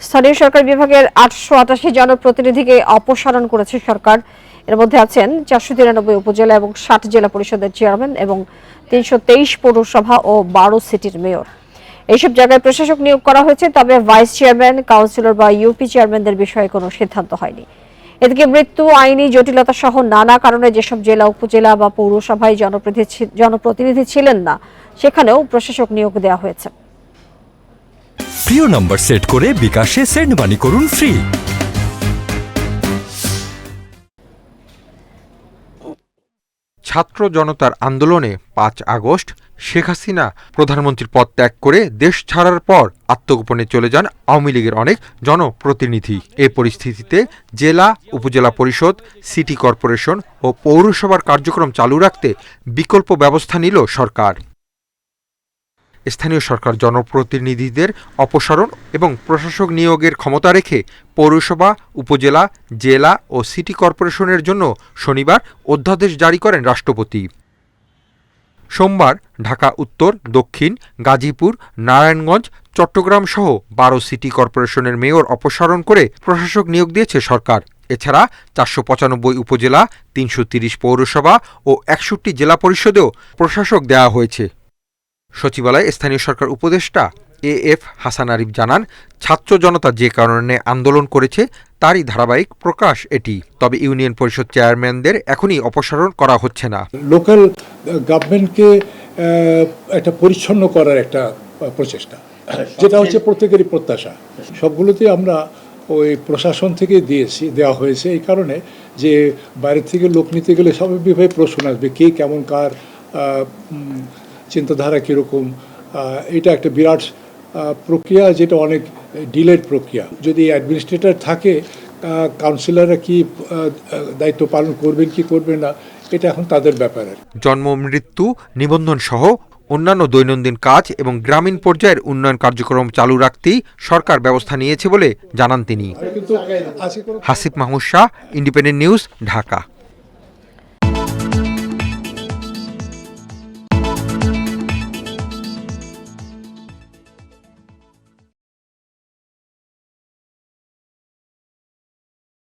স্থানীয় সরকার বিভাগের আটশো আটাশি জনপ্রতিনিধিকে অপসারণ করেছে সরকার। এর মধ্যে আছেন চারশো তিরানব্বই উপজেলা এবং ষাট জেলা পরিষদের চেয়ারম্যান এবং তিনশো তেইশ পৌরসভা ও বারো সিটির মেয়র। এইসব জায়গায় প্রশাসক নিয়োগ করা হয়েছে, তবে ভাইস চেয়ারম্যান, কাউন্সিলর বা ইউপি চেয়ারম্যানদের বিষয়ে কোনো সিদ্ধান্ত হয়নি। এদিকে মৃত্যু, আইনি জটিলতা সহ নানা কারণে যেসব জেলা, উপজেলা বা পৌরসভায় জনপ্রতিনিধি ছিলেন না, সেখানেও প্রশাসক নিয়োগ দেওয়া হয়েছে। প্রিয় নম্বর সেট করে বিকাশে সেন্ড মানি করুন ফ্রি। ছাত্র জনতার আন্দোলনে পাঁচ আগস্ট শেখ হাসিনা প্রধানমন্ত্রীর পদ ত্যাগ করে দেশ ছাড়ার পর আত্মগোপনে চলে যান আওয়ামী লীগের অনেক জনপ্রতিনিধি। এ পরিস্থিতিতে জেলা, উপজেলা পরিষদ, সিটি কর্পোরেশন ও পৌরসভার কার্যক্রম চালু রাখতে বিকল্প ব্যবস্থা নিল সরকার। স্থানীয় সরকার জনপ্রতিনিধিদের অপসারণ এবং প্রশাসক নিয়োগের ক্ষমতা রেখে পৌরসভা, উপজেলা, জেলা ও সিটি কর্পোরেশনের জন্য শনিবার অধ্যাদেশ জারি করেন রাষ্ট্রপতি। সোমবার ঢাকা উত্তর, দক্ষিণ, গাজীপুর, নারায়ণগঞ্জ, চট্টগ্রাম সহ বারো সিটি কর্পোরেশনের মেয়র অপসারণ করে প্রশাসক নিয়োগ দিয়েছে সরকার। এছাড়া চারশো পঁচানব্বই উপজেলা, তিনশো তিরিশ পৌরসভা ও একষট্টি জেলা পরিষদেও প্রশাসক দেওয়া হয়েছে। সচিবালয়ে স্থানীয় সরকার উপদেষ্টা এ এফ হাসান আরিফ জানান, ছাত্র জনতা যে কারণে আন্দোলন করেছে, তারই ধারাবাহিক প্রকাশ এটি। তবে ইউনিয়ন পরিষদ চেয়ারম্যানদের এখনই অপসারণ করা হচ্ছে না। লোকাল গভর্নমেন্টকে একটা পরিচ্ছন্ন করার একটা প্রচেষ্টা। যেটা হচ্ছে প্রত্যেকেরই প্রত্যাশা। সবগুলোতে আমরা ওই প্রশাসন থেকে দিয়েছি, দেওয়া হয়েছে এই কারণে যে বাইরে থেকে লোক নিতে গেলে সব স্বাভাবিকভাবে প্রশ্ন আসবে, কে কেমন কার চিন্তাধারা কীরকম এটা একটা বিরাট প্রক্রিয়া যেটা অনেক ডিলেড প্রক্রিয়া। যদি অ্যাডমিনিস্ট্রেটর থাকে কাউন্সিলররা কি দায়িত্ব পালন করবেন কি করবেন না এটা এখন তাদের ব্যাপার জন্ম মৃত্যু নিবন্ধন সহ অন্যান্য দৈনন্দিন কাজ এবং গ্রামীণ পর্যায়ের উন্নয়ন কার্যক্রম চালু রাখতেই সরকার ব্যবস্থা নিয়েছে বলে জানান তিনি। Hasib Mahmud Shah independent news Dhaka.